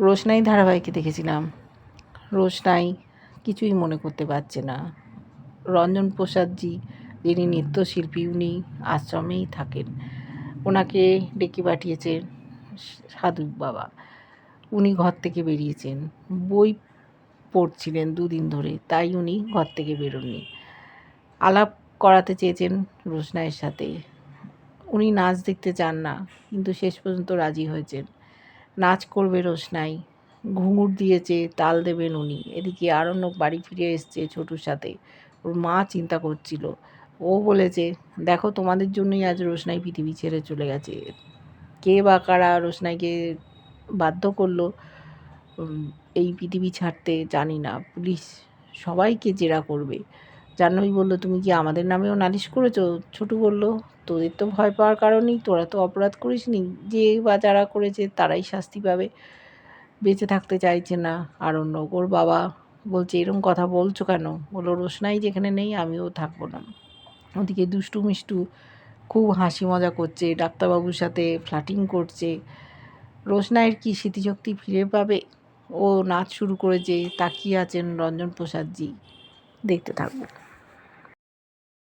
রোশনাই ধারাবাহিকে দেখেছিলাম। রোশনাই কিছুই মনে করতে পারছে না। রঞ্জন প্রসাদজি, যিনি নৃত্যশিল্পী, উনি আশ্রমেই থাকেন। ওনাকে ডেকে পাঠিয়েছেন সাধু বাবা। উনি ঘর থেকে বেরিয়েছেন। বই পড়ছিলেন দুদিন ধরে, তাই উনি ঘর থেকে বেরোননি। আলাপ করাতে চেয়েছেন রোশনাইয়ের সাথে। উনি নাচ দেখতে চান না, কিন্তু শেষ পর্যন্ত রাজি হয়েছেন। নাচ করবে রোশনাই। ঘুঙুর দিয়েছে, তাল দেবেন উনি। এদিকে আরণ্যক বাড়ি ফিরে এসছে ছোটুর সাথে। ওর মা চিন্তা করছিল। ও বলেছে, দেখো, তোমাদের জন্যই আজ রোশনাই পৃথিবী ছেড়ে চলে গেছে। কে বা কারা রোশনাইকে বাধ্য করল এই পৃথিবী ছাড়তে জানি না। পুলিশ সবাইকে জেরা করবে। জাহ্নবী বলল, তুমি কি আমাদের নামেও নালিশ করেছ? ছোটু বলল, তোদের তো ভয় পাওয়ার কারণেই তোরা তো অপরাধ করিসনি যে বা যারা করেছে তারাই শাস্তি পাবে। বেঁচে থাকতে চাইছে না। আরণ্য ওর বাবা বলছে, এরম কথা বলছো কেন? বলল রোশনাই যেখানে নেই, আমিও থাকব না। ওদিকে দুষ্টু মিষ্টু খুব হাসি মজা করছে, ডাক্তারবাবুর সাথে ফ্লাটিং করছে। রোশনাইয়ের কি স্মৃতিশক্তি ফিরে পাবে? ও নাচ শুরু করেছে, তাকিয়ে আছেন রঞ্জন প্রসাদজি। দেখতে থাকব।